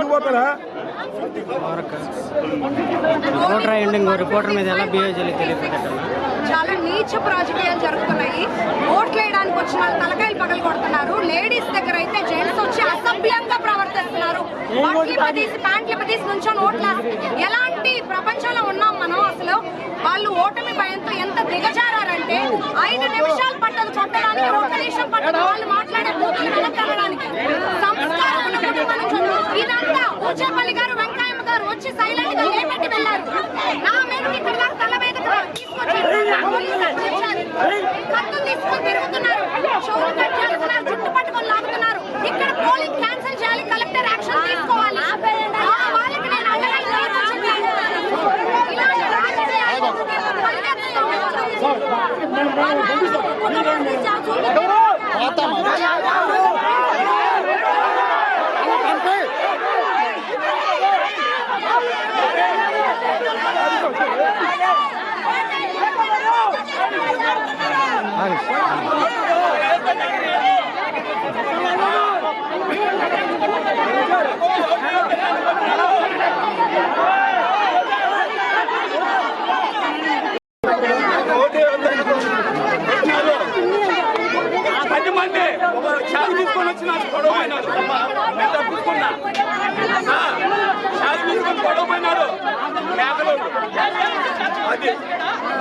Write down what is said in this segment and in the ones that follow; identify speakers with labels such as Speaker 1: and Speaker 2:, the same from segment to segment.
Speaker 1: Reporter ఇంకో reporter మీద ఎలా బిహేవ్ చేయాలి తెలియదు
Speaker 2: చాలా నీచపు రాజకీయాలు జరుగుతున్నాయి. ఓట్లు వేయడానికి వచ్చిన వాళ్ళు తలకాయలు పగలు కొడుతున్నారు. లేడీస్ దగ్గర అయితే జెంట్స్ వచ్చి అసభ్యంగా ప్రవర్తిస్తున్నారు. ప్యాంట్లు పదీసి నుంచొని ఒక వాళ్ళు మాట్లాడే బూతులు వెనక్కి ఇదంతా గారు వెంకయ్యమ్మ గారు వచ్చి సైలెంట్గా లేపెట్టి వెళ్ళారు? నా మీదకి ఇక్కడ దాకా తల మీద తీసుకొచ్చి తీసుకొని తిరుగుతున్నారు.
Speaker 3: తీసుకొని వచ్చి నాకు గొడవ పోయినారు నేను తప్పించుకున్నా ఆ, తీసుకొని గొడవ పోయినారు మేకలు. అది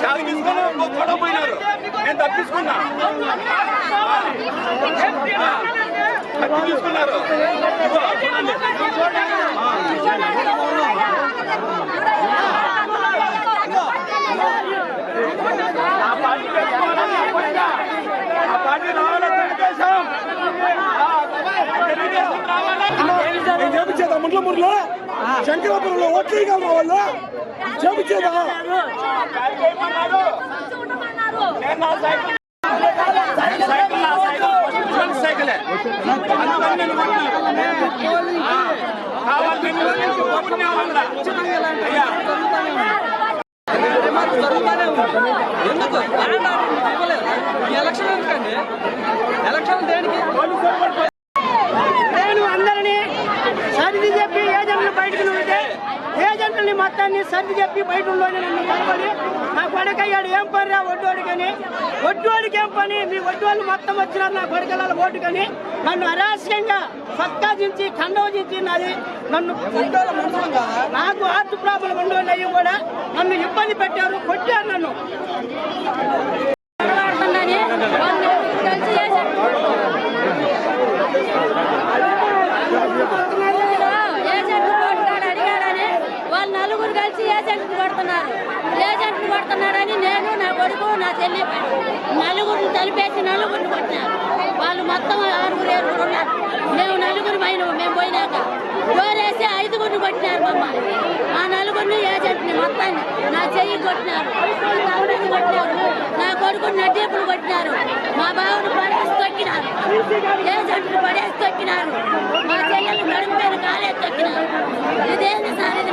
Speaker 3: చాలు తీసుకొని ఒక గొడవ పోయినారు నేను తప్పించుకున్నా. కత్తి తీసుకున్నారు చూడండి ఆ పార్టీ పెట్టుకోవాలని అనుకుంటా. ఆ పార్టీ రావాలా తెలుగుదేశం ఆ, తెలుగుదేశం రావాలా
Speaker 4: నేను చేపించేదా ముండ్ల ముర్లో శంకరాపురంలో ఓట్లు వేయగలరా వాళ్ళు చేపించేదా
Speaker 3: ఏమన్నారు? నేను నా సైకిల్ సైకిల్ నా సైకిల్ ఫస్ట్ సైకిలే అందుకని నేను కొట్టినా. ఆ, కావాలి నేను నుంచి కొట్టినా వాళ్ళ. అయ్యా
Speaker 5: ఎందుకు? ఈ ఎలక్షన్ ఎందుకండి? ఎలక్షన్ దేనికి
Speaker 6: నేను అందరినీ సర్ది చెప్పి ఏజెంట్లు బయటకు ఉంటే ఏజెంట్లని మొత్తాన్ని సర్ది చెప్పి బయట ఉండాలని నన్ను కనుకొని నా కొడుకయ్యాడు ఏం పని రా ఒడ్డోడికని ఒడ్డోడికి ఏం పని? మీ ఒడ్డోళ్ళు మొత్తం వచ్చినారు నా కొడుకల ఓటుకని నన్ను అరాస్యంగా సత్తా దించి ఖండవ దించి నాది నన్ను నాకు హార్ట్ ప్రాబ్లం ఉండేవి అయ్యి కూడా నన్ను ఇబ్బంది పెట్టారు కొట్టారు నన్ను.
Speaker 7: ఏజెంట్ కొట్టుకాడు అడిగాడని వాళ్ళు నలుగురు కలిసి ఏజెంట్ కొడుతున్నారు ఏజెంట్ కొడుతున్నారని నేను నా కొడుకు నా చెల్లి నలుగురు తలిపేసి నలుగురిని కొట్టినారు వాళ్ళు మొత్తం ఆరుగురు ఏడుగురు ఉన్నారు. మేము నలుగురు పైన మేము పోయినాక డోరేసి ఐదుగురిని కొట్టినారు మమ్మల్ని. ఆ నలుగురిని ఏజెంట్ని మొత్తాన్ని నా చెయ్యి కొట్టినారు నా కొట్టినారు నా కొడుకుని నడ్డీపులు కొట్టినారు మా బావును పడేసి తొక్కినారు ఏజెంట్ని పడేసి తొక్కినారు మా చెల్లెలు నడుము మీద కాలేజ్ తొక్కినారు. ఇదేంది సార్ ఇది?